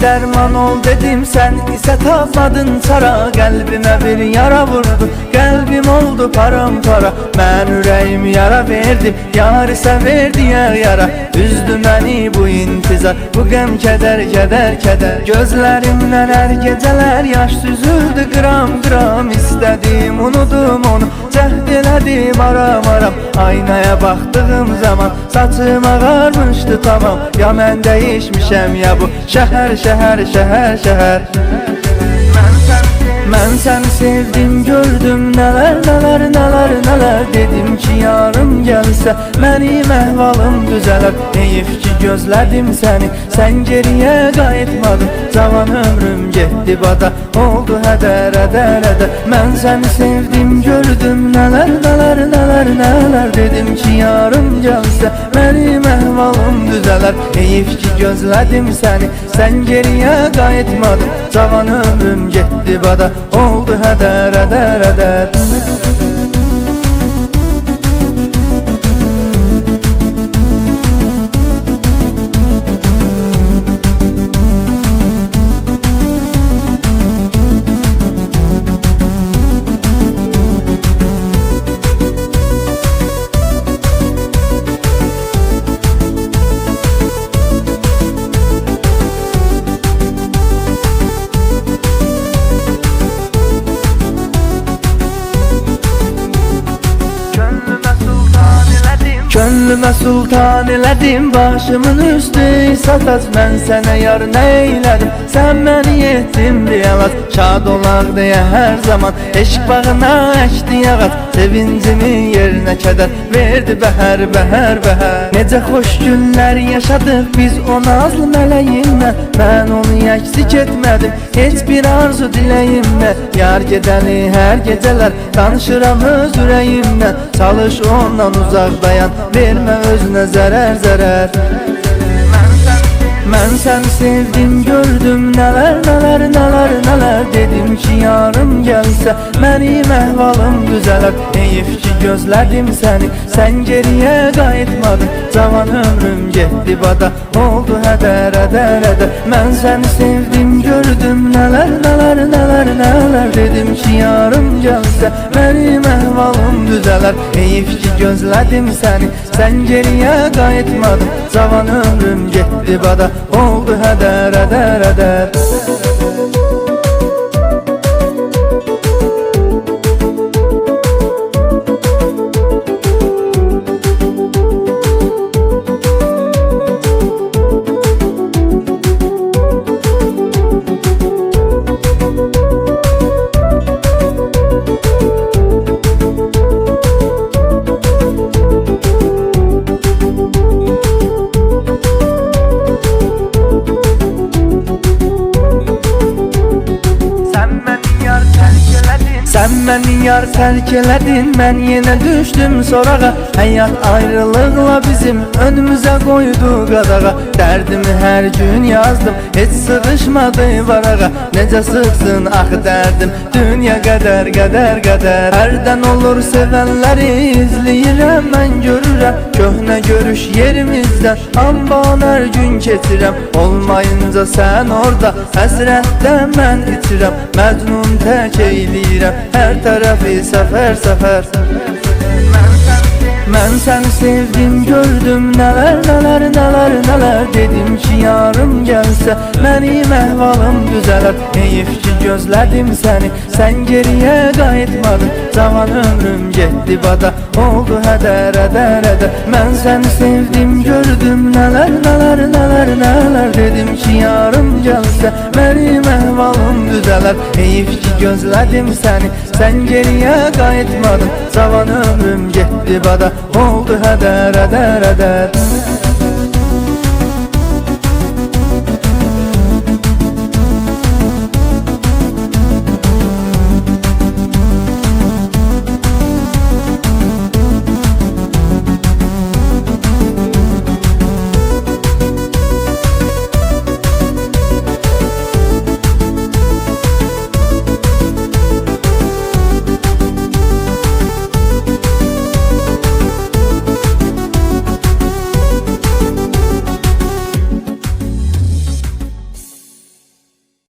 Derman ol dedim Sen. İse tapmadın çara Kalbime bir yara vurdu. Kalbim oldu paramparça. Ben yüreğim yara verdim Yar ise verdi yer yara. Üzdü beni bu intizar Bu gem keder keder keder. Gözlerimden her geceler Yaş süzüldü gram gram İstedim unudum onu. Cəhd elədim aram aram Aynaya baktığım zaman Saçım ağarmıştı tamam. Ya mən dəyişmişəm ya bu Şəhər şəhər şəhər şəhər Mən səni sevdim gördüm Nələr nələr nələr nələr Dedim ki yarım gəlsə Mənim əhvalım düzələr Heyif ki gözlədim səni Sən geriyə qayıtmadın Cavan ömrüm getdi bada. Oldu hədər hədər hədər Mən səni sevdim gördüm Nələr nələr nələr nələr Dedim ki yarım gəlsə Mənim əhvalım düzələr Heyif ki gözlədim səni Sən geriyə qayıtmadın Cavan ömrüm getdi bada. Oldu hədər hədər hədər Gönlüme Gönlüme sultan elədim Başımın üstü sataz Mən sənə yar nə eylədim Sən məni yetdin deyəməz Şad olaq deyə hər zaman Eşq bağına əkdi yağat Sevincimi yerinə kədər Verdi bəhər bəhər bəhər Necə xoş günlər yaşadıq Biz o nazlı mələyimlə Mən onu əksik etmədim Heç bir arzu diləyimlə Yar gedəli hər gecələr Danışıram öz ürəyimlə Çalış ondan uzaq dayan Vermə özünə zərər zərər Mən səni sevdim gördüm Nələr nələr nələr nələr Dedim ki yarım gəlsə Mənim əhvalım düzələr Heyif ki gözlədim səni Sən geriyə qayıtmadın Cavan ömrüm getdi bada. Oldu hədər hədər hədər Mən səni sevdim gördüm. Nələr nələr nələr nələr Dedim ki yarım gəlsə Mənim əhvalım düzələr Heyif ki gözlədim səni Sən geriyə qayıtmadın Cavan ömrüm getdi bada. Oldu hədər hədər hədər məni yar tərk elədin Mən yenə düşdüm sorağa. Həyat ayrılıqla bizim önümüzə qoydu qadağa Dərdimi hər gün yazdım Heç sığışmadı varağa. Necə sığsın ax dərdim Dünya qədər qədər qədər Hərdən olur sevənləri izləyirəm mən görürəm Köhnə görüş yerimizdən Amban hər gün keçirəm Olmayınca sən orada Həsrətdə mən itirəm Məcnun tək eyləyirəm Hər tərəfi səfər səfər Mən səni sevdim gördüm Nələr nələr nələr nələr Dedim ki yarım gəlsə Mənim əhvalım düzələr Heyif ki gözlədim səni Sən geriyə qayıtmadın Cavan ömrüm getdi bada. Oldu hədər hədər hədər Mən səni sevdim gördüm. Nələr nələr nələr nələr Dedim ki yarım gəlsə mənim əhvalım düzələr Heyif ki gözlədim səni sən geriyə qayıtmadın Cavan ömrüm getdi bada. Oldu hədər hədər hədər